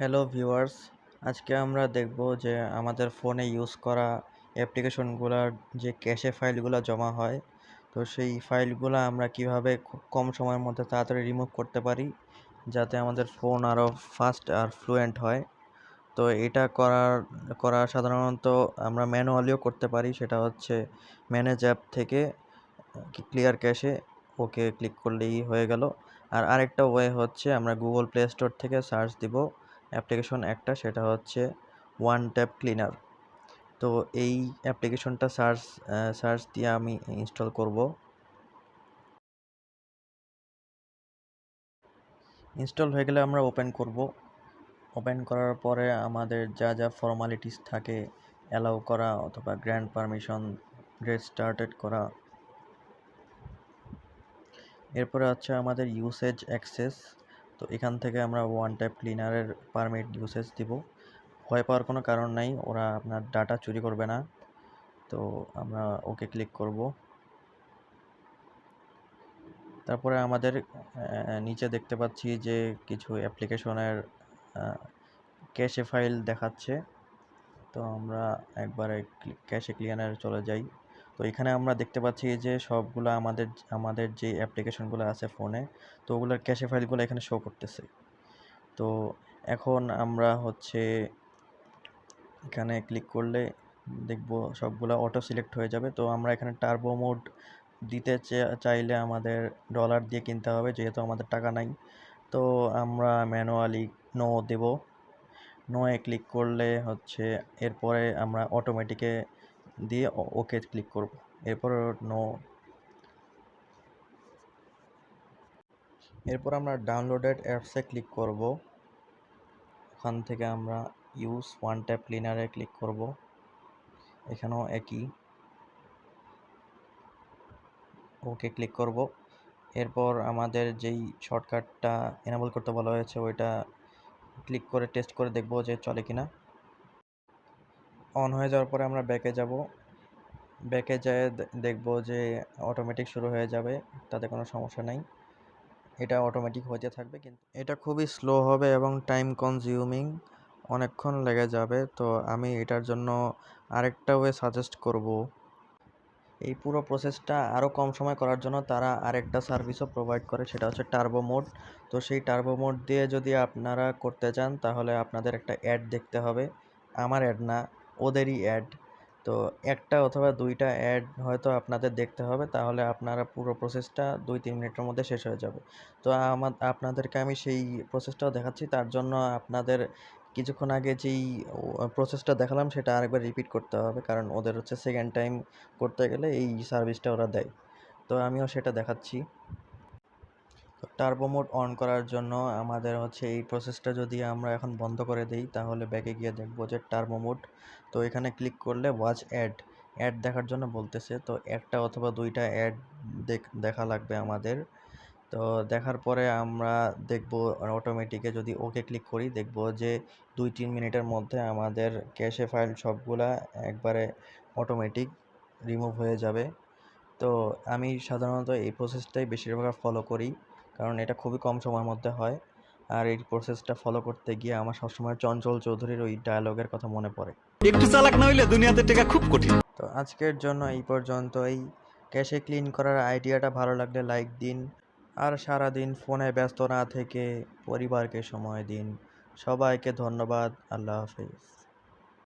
Hello viewers, আজকে আমরা দেখব যে আমাদের ফোনে ইউজ করা অ্যাপ্লিকেশনগুলোর যে ক্যাশে ফাইলগুলো জমা হয়, তো সেই ফাইলগুলো আমরা কীভাবে খুব কম সময়ের মধ্যে তাড়াতাড়ি রিমুভ করতে পারি যাতে আমাদের ফোন আরও ফাস্ট আর ফ্লুয়েন্ট হয়। তো এটা করার, করা সাধারণত আমরা ম্যানুয়ালিও করতে পারি, সেটা হচ্ছে ম্যানেজ অ্যাপ থেকে ক্লিয়ার ক্যাশে ওকে ক্লিক করলেই হয়ে গেল। আর আরেকটা ওয়ে হচ্ছে আমরা গুগল প্লে স্টোর থেকে সার্চ দিব। অ্যাপ্লিকেশন একটা, সেটা হচ্ছে ওয়ান ট্যাপ ক্লিনার। তো এই অ্যাপ্লিকেশনটা সার্চ সার্চ দিয়ে আমি ইনস্টল করব। ইনস্টল হয়ে গেলে আমরা ওপেন করব। ওপেন করার পরে আমাদের যা যা ফর্মালিটিস থাকে, অ্যালাউ করা অথবা গ্র্যান্ড পারমিশন গেট স্টার্টেড করা। এরপরে হচ্ছে আমাদের ইউসেজ অ্যাক্সেস। তো এখান থেকে আমরা ওয়ান টাইপ ক্লিনারের পারমিট ইউসেজ দিব। ভয় পাওয়ার কোনো কারণ নাই, ওরা আপনার ডাটা চুরি করবে না। তো আমরা ওকে ক্লিক করব। তারপরে আমাদের নিচে দেখতে পাচ্ছি যে কিছু অ্যাপ্লিকেশনের ক্যাশে ফাইল দেখাচ্ছে। তো আমরা একবারে ক্যাশে ক্লিয়ারে চলে যাই। তো এখানে আমরা দেখতে পাচ্ছি যে সবগুলো আমাদের আমাদের যে অ্যাপ্লিকেশনগুলো আছে ফোনে তো ওগুলোর ক্যাশে ফাইলগুলো এখানে শো করতেছে। তো এখন আমরা হচ্ছে এখানে ক্লিক করলে দেখব সবগুলো অটো সিলেক্ট হয়ে যাবে। তো আমরা এখানে টার্বো মোড দিতে চাইলে আমাদের ডলার দিয়ে কিনতে হবে, যেহেতু আমাদের টাকা নাই। তো আমরা ম্যানুয়ালি নো দেব। নোয়ে ক্লিক করলে হচ্ছে এরপরে আমরা অটোমেটিকে দিয়ে ওকে ক্লিক করব। এরপর নো এরপর আমরা ডাউনলোডেড অ্যাপসে ক্লিক করব। ওখান থেকে আমরা ইউজ ওয়ান ট্যাপ ক্লিনারে ক্লিক করব। এখানেও একই। ওকে ক্লিক করব। এরপর আমাদের যেই শর্টকাটটা এনাবল করতে বলা হয়েছে, ওইটা ক্লিক করে টেস্ট করে দেখব যে চলে কিনা। অন হয়ে যাওয়ার পরে আমরা ব্যাকে যাব। ব্যাকে যেয়ে দেখব যে অটোমেটিক শুরু হয়ে যাবে, তাতে কোনো সমস্যা নেই। এটা অটোমেটিক হতে থাকবে, কিন্তু এটা খুবই স্লো হবে এবং টাইম কনজিউমিং অনেকক্ষণ লেগে যাবে। তো আমি এটার জন্য আরেকটা ওয়ে সাজেস্ট করব। এই পুরো প্রসেসটা আরও কম সময় করার জন্য তারা আরেকটা সার্ভিসও প্রোভাইড করে, সেটা হচ্ছে টার্বো মোড তো সেই টার্বো মোড দিয়ে যদি আপনারা করতে চান, তাহলে আপনাদের একটা অ্যাড দেখতে হবে। আমার অ্যাড না ওদেরই অ্যাড তো একটা অথবা দুইটা অ্যাড হয়তো আপনাদের দেখতে হবে, তাহলে আপনারা পুরো প্রসেসটা দুই তিন মিনিটের মধ্যে শেষ হয়ে যাবে। তো আমার, আপনাদেরকে আমি সেই প্রসেসটাও দেখাচ্ছি, তার জন্য আপনাদের কিছুক্ষণ আগে যেই প্রসেসটা দেখালাম, সেটা আরেকবার রিপিট করতে হবে, কারণ ওদের হচ্ছে সেকেন্ড টাইম করতে গেলে এই সার্ভিসটা ওরা দেয়। তো আমিও সেটা দেখাচ্ছি। টার্বো মোড অন করার জন্য আমাদের হচ্ছে এই প্রসেসটা যদি আমরা এখন বন্ধ করে দিই, তাহলে ব্যাকে গিয়ে দেখব যে টার্বো মোড তো এখানে ক্লিক করলে ওয়াচ অ্যাড অ্যাড দেখার জন্য বলতেছে, তো একটা অথবা দুইটা অ্যাড দেখা লাগবে আমাদের। তো দেখার পরে আমরা দেখব অটোমেটিকে যদি ওকে ক্লিক করি, দেখব যে দুই তিন মিনিটের মধ্যে আমাদের ক্যাশে ফাইল সবগুলা একবারে অটোমেটিক রিমুভ হয়ে যাবে। তো আমি সাধারণত এই প্রসেসটাই বেশিরভাগ ফলো করি। কারণ এটা খুবই কম সময়ের মধ্যে হয়। আর এই প্রসেসটা ফলো করতে গিয়ে আমার সবসময় চঞ্চল চৌধুরীর ওই ডায়লগের কথা মনে পড়ে। একটু চালাক না হইলে দুনিয়াতে টেকা খুব কঠিন। তো আজকের জন্য এই পর্যন্তই। ক্যাশে ক্লিন করার আইডিয়াটা ভালো লাগলে লাইক দিন। আর সারাদিন ফোনে ব্যস্ত না থেকে পরিবারকে সময় দিন। সবাইকে ধন্যবাদ। আল্লাহ হাফিজ।